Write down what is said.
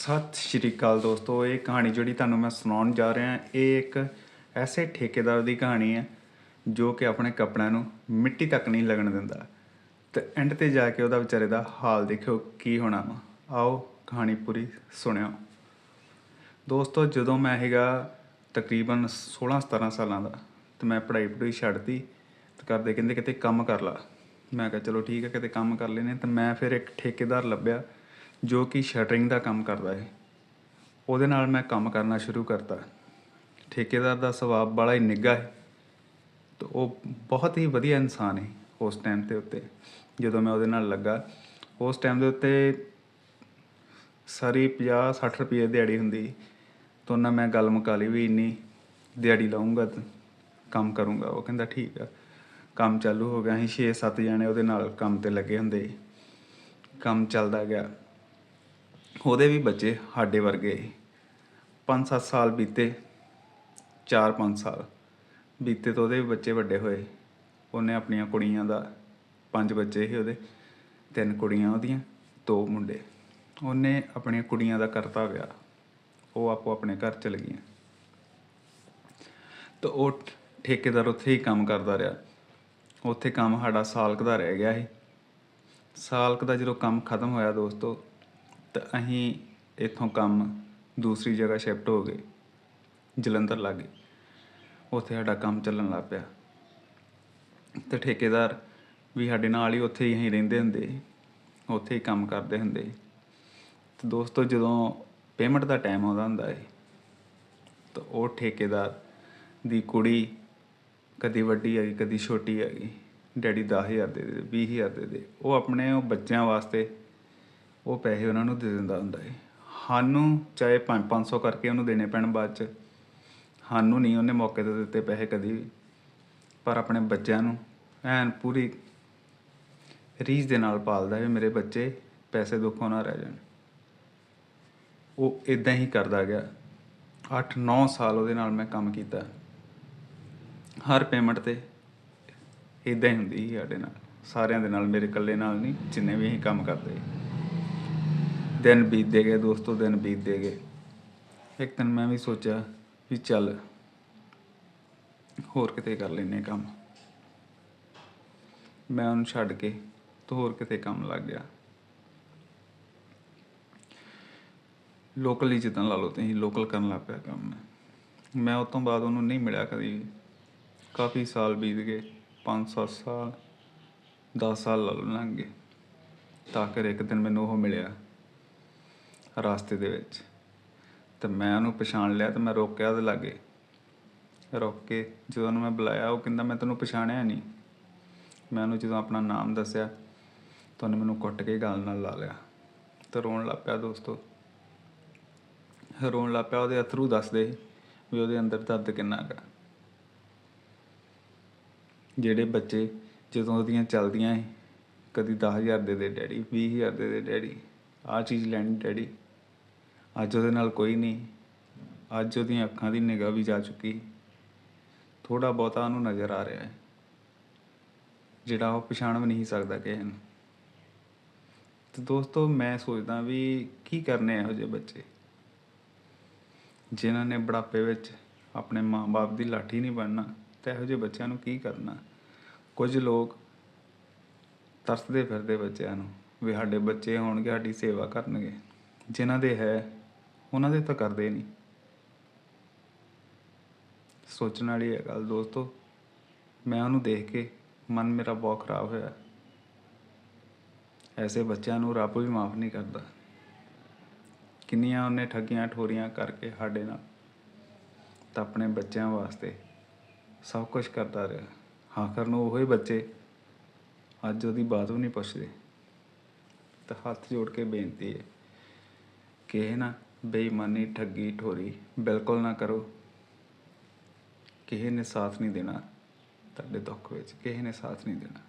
ਸਤਿ ਸ਼੍ਰੀ ਅਕਾਲ ਦੋਸਤੋ, ਇਹ ਕਹਾਣੀ ਜਿਹੜੀ ਤੁਹਾਨੂੰ ਮੈਂ ਸੁਣਾਉਣ ਜਾ ਰਿਹਾ, ਇਹ ਇੱਕ ਐਸੇ ਠੇਕੇਦਾਰ ਦੀ ਕਹਾਣੀ ਹੈ ਜੋ ਕਿ ਆਪਣੇ ਕੱਪੜਿਆਂ ਨੂੰ ਮਿੱਟੀ ਤੱਕ ਨਹੀਂ ਲੱਗਣ ਦਿੰਦਾ। ਤੇ ਐਂਡ ਤੇ ਜਾ ਕੇ ਉਹਦਾ ਵਿਚਾਰੇ ਦਾ ਹਾਲ ਦੇਖਿਓ, ਕੀ ਹੋਣਾ ਵਾ। ਆਓ ਕਹਾਣੀ ਪੂਰੀ ਸੁਣਿਓ। ਦੋਸਤੋ, ਜਦੋਂ ਮੈਂ ਹੈਗਾ ਤਕਰੀਬਨ 16 17 ਸਾਲਾਂ ਦਾ, ਤੇ ਮੈਂ ਪੜ੍ਹਾਈ ਪੜ੍ਹਾਈ ਛੱਡਤੀ ਤੇ ਕਰਦੇ ਕਹਿੰਦੇ ਕਿਤੇ ਕੰਮ ਕਰ ਲਾ। ਮੈਂ ਕਿਹਾ, ਚਲੋ ਠੀਕ ਹੈ, ਕਿਤੇ ਕੰਮ ਕਰ ਲੈਨੇ ਤੇ ਮੈਂ ਫਿਰ ਇੱਕ ਠੇਕੇਦਾਰ ਲੱਭਿਆ। ਜੋ ਕਿ ਸ਼ਟਰਿੰਗ ਦਾ ਕੰਮ ਕਰਦਾ ਹੈ ਉਹਦੇ ਨਾਲ ਮੈਂ ਕੰਮ ਕਰਨਾ ਸ਼ੁਰੂ ਕਰਤਾ। ਠੇਕੇਦਾਰ ਦਾ ਸੁਭਾਅ ਬੜਾ ਹੀ ਨਿੱਘਾ ਹੈ ਤੇ ਉਹ ਬਹੁਤ ਹੀ ਵਧੀਆ ਇਨਸਾਨ ਹੈ ਉਸ ਟਾਈਮ ਤੇ ਉੱਤੇ। ਜਦੋਂ ਮੈਂ ਉਹਦੇ ਨਾਲ ਲੱਗਾ, ਉਸ ਟਾਈਮ ਦੇ ਉੱਤੇ ਸਾਰੀ 50 60 ਰੁਪਏ ਦਿਹਾੜੀ ਹੁੰਦੀ ਤਾਂ ਉਹਨਾਂ ਮੈਂ ਗੱਲ ਮੁਕਾ ਲਈ ਵੀ ਇੰਨੀ ਦਿਹਾੜੀ ਲਾਉਂਗਾ ਕੰਮ ਕਰੂੰਗਾ। ਉਹ ਕਹਿੰਦਾ, ਠੀਕ ਆ, ਕੰਮ ਚਾਲੂ ਹੋ ਗਿਆ ਅਸੀਂ 6-7 ਜਣੇ ਉਹਦੇ ਨਾਲ ਕੰਮ ਤੇ ਲੱਗੇ ਹੁੰਦੇ ਕੰਮ ਚੱਲਦਾ ਗਿਆ। ਉਹਦੇ ਵੀ ਬੱਚੇ ਸਾਡੇ ਵਰਗੇ 5-7 ਸਾਲ ਬੀਤੇ 4-5 ਸਾਲ ਬੀਤੇ ਤੋਂ ਉਹਦੇ ਵੀ ਬੱਚੇ ਵੱਡੇ ਹੋਏ ਉਹਨੇ ਆਪਣੀਆਂ ਕੁੜੀਆਂ ਦਾ ਪੰਜ ਬੱਚੇ ਸੀ ਉਹਦੇ, ਤਿੰਨ ਕੁੜੀਆਂ ਉਹਦੀਆਂ, ਦੋ ਮੁੰਡੇ। ਉਹਨੇ ਆਪਣੀਆਂ ਕੁੜੀਆਂ ਦਾ ਕਰਤਾ ਵਿਆਹ। ਉਹ ਆਪੋ ਆਪਣੇ ਘਰ ਚਲ ਗਈਆਂ। ਤਾਂ ਉਹ ਠੇਕੇਦਾਰ ਉੱਥੇ ਹੀ ਕੰਮ ਕਰਦਾ ਰਿਹਾ। ਉੱਥੇ ਕੰਮ ਸਾਡਾ ਸਾਲਕ ਦਾ ਰਹਿ ਗਿਆ ਸੀ। ਸਾਲਕ ਦਾ ਜਦੋਂ ਕੰਮ ਖਤਮ ਹੋਇਆ ਦੋਸਤੋ ਤਾਂ ਅਸੀਂ ਇੱਥੋਂ ਕੰਮ ਦੂਸਰੀ ਜਗ੍ਹਾ ਸ਼ਿਫਟ ਹੋ ਗਏ, ਜਲੰਧਰ ਲਾਗੇ ਉੱਥੇ ਸਾਡਾ ਕੰਮ ਚੱਲਣ ਲੱਗ ਪਿਆ। ਤੇ ਠੇਕੇਦਾਰ ਵੀ ਸਾਡੇ ਨਾਲ ਹੀ ਉੱਥੇ ਹੀ ਅਸੀਂ ਰਹਿੰਦੇ ਹੁੰਦੇ, ਉੱਥੇ ਹੀ ਕੰਮ ਕਰਦੇ ਹੁੰਦੇ। ਸੀ। ਤੇ ਦੋਸਤੋ, ਜਦੋਂ ਪੇਮੈਂਟ ਦਾ ਟਾਈਮ ਆਉਂਦਾ ਹੁੰਦਾ ਹੈ ਤਾਂ ਉਹ ਠੇਕੇਦਾਰ ਦੀ ਕੁੜੀ ਕਦੀ ਵੱਡੀ ਹੈਗੀ, ਕਦੀ ਛੋਟੀ ਹੈਗੀ, ਡੈਡੀ 10000 ਦੇ ਦੇ 20000 ਦੇ ਦੇ। ਉਹ ਆਪਣੇ ਉਹ ਬੱਚਿਆਂ ਵਾਸਤੇ ਉਹ ਪੈਸੇ ਉਹਨਾਂ ਨੂੰ ਦੇ ਦਿੰਦਾ ਹੁੰਦਾ ਹੈ ਸਾਨੂੰ ਚਾਹੇ 5-500 ਕਰਕੇ ਉਹਨੂੰ ਦੇਣੇ ਪੈਣ ਬਾਅਦ ਚ, ਸਾਨੂੰ ਨਹੀਂ ਉਹਨੇ ਮੌਕੇ ਤੇ ਦਿੱਤੇ ਪੈਸੇ ਕਦੀ ਵੀ। ਪਰ ਆਪਣੇ ਬੱਚਿਆਂ ਨੂੰ ਐਨ ਪੂਰੀ ਰੀਝ ਦੇ ਨਾਲ ਪਾਲਦਾ ਵੀ ਮੇਰੇ ਬੱਚੇ ਪੈਸੇ ਦੁੱਖੋਂ ਨਾ ਰਹਿ ਜਾਣ। ਉਹ ਇਦਾਂ ਹੀ ਕਰਦਾ ਗਿਆ। 8-9 ਸਾਲ ਉਹਦੇ ਨਾਲ ਮੈਂ ਕੰਮ ਕੀਤਾ। ਹਰ ਪੇਮੈਂਟ ਤੇ ਇਦਾਂ ਹੀ ਹੁੰਦੀ ਸੀ ਸਾਡੇ ਨਾਲ। ਸਾਰਿਆਂ ਦੇ ਨਾਲ, ਮੇਰੇ ਇਕੱਲੇ ਨਾਲ ਨਹੀਂ, ਜਿੰਨੇ ਵੀ ਅਸੀਂ ਕੰਮ ਕਰਦੇ। ਦਿਨ ਬੀਤਦੇ ਗਏ, ਦੋਸਤੋ, ਦਿਨ ਬੀਤਦੇ ਗਏ। ਇੱਕ ਦਿਨ ਮੈਂ ਵੀ ਸੋਚਿਆ ਵੀ ਚੱਲ ਹੋਰ ਕਿਤੇ ਕਰ ਲੈਨੇ ਕੰਮ। ਮੈਂ ਉਹਨੂੰ ਛੱਡ ਕੇ ਤੇ ਹੋਰ ਕਿਤੇ ਕੰਮ ਲੱਗ ਗਿਆ। ਲੋਕਲ ਹੀ ਜਿੱਦਾਂ ਲਾ ਲਓ ਤੁਸੀਂ ਲੋਕਲ ਕਰਨ ਲੱਗ ਪਿਆ ਕੰਮ। ਮੈਂ ਮੈਂ ਉਸ ਤੋਂ ਬਾਅਦ ਉਹਨੂੰ ਨਹੀਂ ਮਿਲਿਆ ਕਦੀ। ਵੀ। ਕਾਫੀ ਸਾਲ ਬੀਤ ਗਏ 5-7 ਸਾਲ 10 ਸਾਲ ਲਾ ਲਓ ਲੰਘ ਗਏ। ਤਾਂ ਕਰ ਇੱਕ ਦਿਨ ਮੈਨੂੰ ਉਹ ਮਿਲਿਆ। ਰਾਸਤੇ ਦੇ ਵਿੱਚ। ਤੇ ਮੈਂ ਉਹਨੂੰ ਪਛਾਣ ਲਿਆ ਤੇ ਮੈਂ ਰੋਕਿਆ ਉਹਦੇ ਲਾਗੇ। ਰੋਕ ਕੇ ਜਦੋਂ ਉਹਨੂੰ ਮੈਂ ਬੁਲਾਇਆ, ਉਹ ਕਹਿੰਦਾ, ਮੈਂ ਤੈਨੂੰ ਪਛਾਣਿਆ ਨਹੀਂ। ਮੈਂ ਉਹਨੂੰ ਜਦੋਂ ਆਪਣਾ ਨਾਮ ਦੱਸਿਆ, ਤਾਂ ਉਹਨੇ ਮੈਨੂੰ ਕੁੱਟ ਕੇ ਗਾਲ ਨਾਲ ਲਾ ਲਿਆ। ਤੇ ਰੋਣ ਲੱਗ ਪਿਆ ਦੋਸਤੋ। ਰੋਣ ਲੱਗ ਪਿਆ, ਉਹਦੇ ਅਥਰੂ ਦੱਸਦੇ ਸੀ ਵੀ ਉਹਦੇ ਅੰਦਰ ਦਰਦ ਕਿੰਨਾ ਹੈਗਾ ਜਿਹੜੇ ਬੱਚੇ ਜਦੋਂ ਉਹਦੀਆਂ ਚੱਲਦੀਆਂ ਸੀ, ਕਦੀ 10000 ਦੇ ਦੇ ਡੈਡੀ 20000 ਦੇ ਦੇ ਡੈਡੀ, ਆਹ ਚੀਜ਼ ਲੈਣੀ ਡੈਡੀ। ਅੱਜ ਉਹਦੇ ਨਾਲ ਕੋਈ ਨਹੀਂ। ਅੱਜ ਉਹਦੀਆਂ ਅੱਖਾਂ ਦੀ ਨਿਗਾਹ ਵੀ ਜਾ ਚੁੱਕੀ। ਥੋੜਾ ਬਹੁਤਾ ਉਹਨੂੰ ਨਜ਼ਰ ਆ ਰਿਹਾ ਹੈ, ਜਿਹੜਾ ਉਹ ਪਛਾਣ ਵੀ ਨਹੀਂ ਸਕਦਾ ਕਿਸੇ ਨੂੰ। ਤੇ ਦੋਸਤੋ, ਮੈਂ ਸੋਚਦਾ ਵੀ ਕੀ ਕਰਨੇ ਇਹੋ ਜਿਹੇ ਬੱਚੇ? ਜਿਨ੍ਹਾਂ ਨੇ ਬੁਢਾਪੇ ਵਿੱਚ ਆਪਣੇ ਮਾਂ-ਬਾਪ ਦੀ ਲਾਠੀ ਨਹੀਂ ਬਣਨਾ, ਤੇ ਇਹੋ ਜਿਹੇ ਬੱਚਿਆਂ ਨੂੰ ਕੀ ਕਰਨਾ? ਕੁਝ ਲੋਕ ਤਰਸਦੇ ਫਿਰਦੇ ਬੱਚਿਆਂ ਨੂੰ ਵੀ ਸਾਡੇ ਬੱਚੇ ਹੋਣਗੇ, ਸਾਡੀ ਸੇਵਾ ਕਰਨਗੇ। ਜਿਨ੍ਹਾਂ ਦੇ ਹੈ ਉਹਨਾਂ ਦੇ ਤਾਂ ਕਰਦੇ ਨਹੀਂ। ਸੋਚਣ ਵਾਲੀ ਹੈ ਗੱਲ ਦੋਸਤੋ, ਮੈਂ ਉਹਨੂੰ ਦੇਖ ਕੇ ਮਨ ਮੇਰਾ ਬਹੁਤ ਖਰਾਬ ਹੋਇਆ। ਐਸੇ ਬੱਚਿਆਂ ਨੂੰ ਰੱਬ ਵੀ ਮਾਫ ਨਹੀਂ ਕਰਦਾ। ਕਿੰਨੀਆਂ ਉਹਨੇ ਠੱਗੀਆਂ ਠੋਰੀਆਂ ਕਰਕੇ ਸਾਡੇ ਨਾਲ, ਤਾਂ ਆਪਣੇ ਬੱਚਿਆਂ ਵਾਸਤੇ ਸਭ ਕੁਝ ਕਰਦਾ ਰਿਹਾ। ਆਖਰ ਨੂੰ ਉਹੀ ਬੱਚੇ ਅੱਜ ਉਹਦੀ ਬਾਤ ਵੀ ਨਹੀਂ ਪੁੱਛਦੇ। ਤਾਂ ਹੱਥ ਜੋੜ ਕੇ ਬੇਨਤੀ ਹੈ ਕਿ ਇਹ ਨਾ ਬੇਈਮਾਨੀ, ਠੱਗੀ, ਠੋਰੀ, ਬਿਲਕੁਲ ਨਾ ਕਰੋ। ਕਿਸੇ ਨੇ ਸਾਥ ਨਹੀਂ ਦੇਣਾ ਤੁਹਾਡੇ ਦੁੱਖ ਵਿੱਚ, ਕਿਸੇ ਨੇ ਸਾਥ ਨਹੀਂ ਦੇਣਾ।